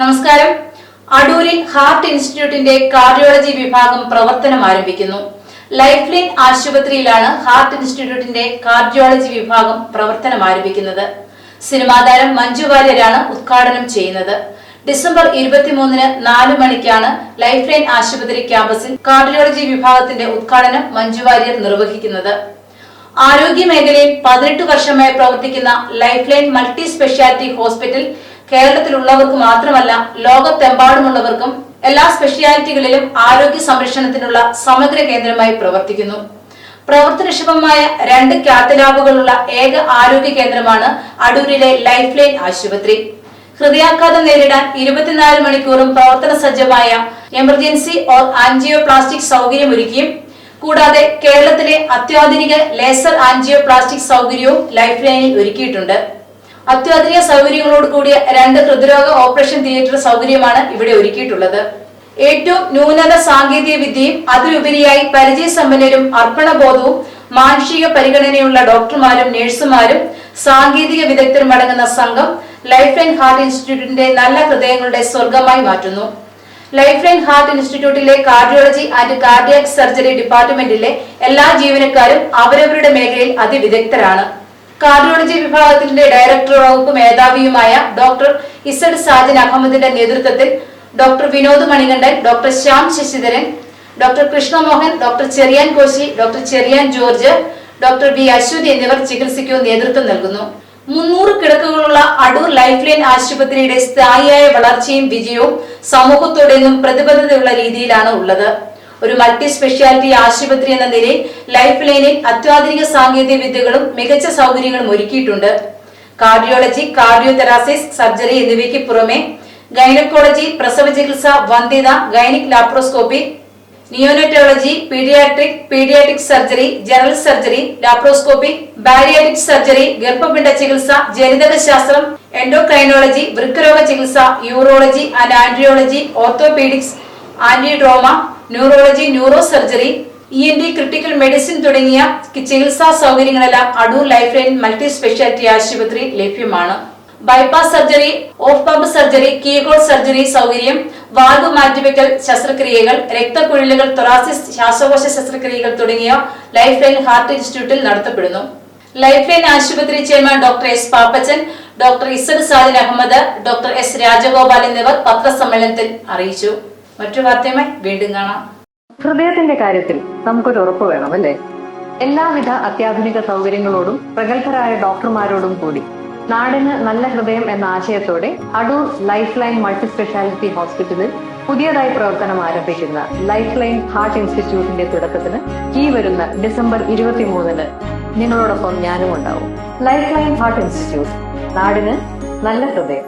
നമസ്കാരം. അടൂരിൽ ഹാർട്ട് ഇൻസ്റ്റിറ്റ്യൂട്ടിന്റെ കാർഡിയോളജി വിഭാഗം പ്രവർത്തനം ആരംഭിക്കുന്നു. ലൈഫ് ലൈൻ ആശുപത്രിയിലാണ് ഹാർട്ട് ഇൻസ്റ്റിറ്റ്യൂട്ടിന്റെ കാർഡിയോളജി വിഭാഗം പ്രവർത്തനം ആരംഭിക്കുന്നത്. സിനിമാ താരം മഞ്ജു വാര്യരാണ് ഉദ്ഘാടനം ചെയ്യുന്നത്. ഡിസംബർ ഇരുപത്തിമൂന്നിന് നാല് മണിക്കാണ് ലൈഫ് ലൈൻ ആശുപത്രി ക്യാമ്പസിൽ കാർഡിയോളജി വിഭാഗത്തിന്റെ ഉദ്ഘാടനം മഞ്ജു വാര്യർ നിർവഹിക്കുന്നത്. ആരോഗ്യ മേഖലയിൽ പതിനെട്ട് വർഷമായി പ്രവർത്തിക്കുന്ന life line multi speciality hospital കേരളത്തിലുള്ളവർക്ക് മാത്രമല്ല ലോകത്തെമ്പാടുമുള്ളവർക്കും എല്ലാ സ്പെഷ്യാലിറ്റികളിലും ആരോഗ്യ സംരക്ഷണത്തിനുള്ള സമഗ്ര കേന്ദ്രമായി പ്രവർത്തിക്കുന്നു. പ്രവർത്തനക്ഷമമായ രണ്ട് കാത്തലാബുകളുള്ള ഏക ആരോഗ്യ കേന്ദ്രമാണ് അടൂരിലെ ലൈഫ് ലൈൻ ആശുപത്രി. ഹൃദയാഘാതം നേരിടാൻ ഇരുപത്തിനാല് മണിക്കൂറും പ്രവർത്തന സജ്ജമായ എമർജൻസി ഓർ ആൻജിയോപ്ലാസ്റ്റിക് സൗകര്യമൊരുക്കിയും കൂടാതെ കേരളത്തിലെ അത്യാധുനിക ലേസർ ആൻജിയോപ്ലാസ്റ്റിക് സൗകര്യവും ലൈഫ് ലൈനിൽ ഒരുക്കിയിട്ടുണ്ട്. അത്യാധുനിക സൗകര്യങ്ങളോട് കൂടിയ രണ്ട് ഹൃദ്രോഗ ഓപ്പറേഷൻ തിയേറ്റർ സൗകര്യമാണ് ഇവിടെ ഒരുക്കിയിട്ടുള്ളത്. ഏറ്റവും ന്യൂനത സാങ്കേതിക വിദ്യയും അതിലുപരിയായി പരിചയസമ്പന്നരും അർപ്പണബോധവും മാനുഷിക പരിഗണനയുള്ള ഡോക്ടർമാരും നഴ്സുമാരും സാങ്കേതിക വിദഗ്ധരും അടങ്ങുന്ന സംഘം ലൈഫ് ലൈൻ ഹാർട്ട് ഇൻസ്റ്റിറ്റ്യൂട്ടിന്റെ നല്ല ഹൃദയങ്ങളുടെ സ്വർഗമായി മാറ്റുന്നു. ലൈഫ് ലൈൻ ഹാർട്ട് ഇൻസ്റ്റിറ്റ്യൂട്ടിലെ കാർഡിയോളജി ആൻഡ് കാർഡിയാക് സർജറി ഡിപ്പാർട്ട്മെന്റിലെ എല്ലാ ജീവനക്കാരും അവരവരുടെ മേഖലയിൽ അതിവിദഗ്ധരാണ്. കാർഡിയോളജി വിഭാഗത്തിന്റെ ഡയറക്ടർ വകുപ്പ് മേധാവിയുമായ ഡോക്ടർ ഇസഡ് സാജൻ അഹമ്മദിന്റെ നേതൃത്വത്തിൽ doctor Vinod Manikandan doctor Shyam Sasidharan doctor Krishnamohan doctor Cherian Koshy doctor Cherian George doctor V Aswathi എന്നിവർ ചികിത്സയ്ക്ക് നേതൃത്വം നൽകുന്നു. മുന്നൂറ് കിടക്കുകളുള്ള അടൂർ ലൈഫ് ലൈൻ ആശുപത്രിയുടെ സ്ഥായിയായ വളർച്ചയും വിജയവും സമൂഹത്തോടെ നിന്നും പ്രതിബദ്ധതയുള്ള രീതിയിലാണ് ഉള്ളത്. ഒരു മൾട്ടി സ്പെഷ്യാലിറ്റി ആശുപത്രി എന്ന നിലയിൽ ലൈഫ് ലൈനിൽ അത്യാധുനിക സാങ്കേതിക വിദ്യകളും മികച്ച സൗകര്യങ്ങളും ഒരുക്കിയിട്ടുണ്ട്. കാർഡിയോളജി കാർഡിയോതെറാസിസ് സർജറി എന്നിവയ്ക്ക് പുറമെ ഗൈനക്കോളജി പ്രസവ ചികിത്സ വന്ധ്യത gynaec laparoscopy neonatology paediatric paediatric surgery general surgery laparoscopy bariatric surgery ഗർഭപിണ്ഡ ചികിത്സ ജനിതക ശാസ്ത്രം എൻഡോക്രൈനോളജി വൃക്കരോഗ ചികിത്സ urology and andrology orthopaedics ആന്റിഡ്രോമ neurology neuro surgery E N D critical medicine തുടങ്ങിയ ചികിത്സാ സൗകര്യങ്ങളെല്ലാം Adoor life line multi speciality ആശുപത്രി ലഭ്യമാണ്. Bypass surgery off pump surgery keyhole surgery സൗകര്യം വാൽവ് മാറ്റിവെക്കൽ ശസ്ത്രക്രിയകൾ രക്തക്കുഴലുകൾ തൊറാസിസ് ശ്വാസകോശ ശസ്ത്രക്രിയകൾ തുടങ്ങിയ ലൈഫ് ലൈൻ ഹാർട്ട് ഇൻസ്റ്റിറ്റ്യൂട്ടിൽ നടത്തപ്പെടുന്നു. ലൈഫ് ലൈൻ ആശുപത്രി chairman doctor S Papachan doctor Z Sadin Ahammed doctor S Rajagopal എന്നിവർ പത്രസമ്മേളനത്തിൽ അറിയിച്ചു. മറ്റു വാർത്തയുമായി വീണ്ടും കാണാം. ഹൃദയത്തിന്റെ കാര്യത്തിൽ നമുക്കൊരു ഉറപ്പ് വേണം അല്ലേ എല്ലാവിധ അത്യാധുനിക സൗകര്യങ്ങളോടും പ്രഗത്ഭരായ ഡോക്ടർമാരോടും കൂടി നാടിന് നല്ല ഹൃദയം എന്ന ആശയത്തോടെ Adoor life line multi speciality ഹോസ്പിറ്റലിൽ പുതിയതായി പ്രവർത്തനം ആരംഭിക്കുന്ന ലൈഫ് ലൈൻ ഹാർട്ട് ഇൻസ്റ്റിറ്റ്യൂട്ടിന്റെ തുടക്കത്തിന് ഈ വരുന്ന ഡിസംബർ ഇരുപത്തിമൂന്നിന് നിങ്ങളോടൊപ്പം ഞാനും ഉണ്ടാവും ലൈഫ് ലൈൻ ഹാർട്ട് ഇൻസ്റ്റിറ്റ്യൂട്ട് നാടിന് നല്ല ഹൃദയം.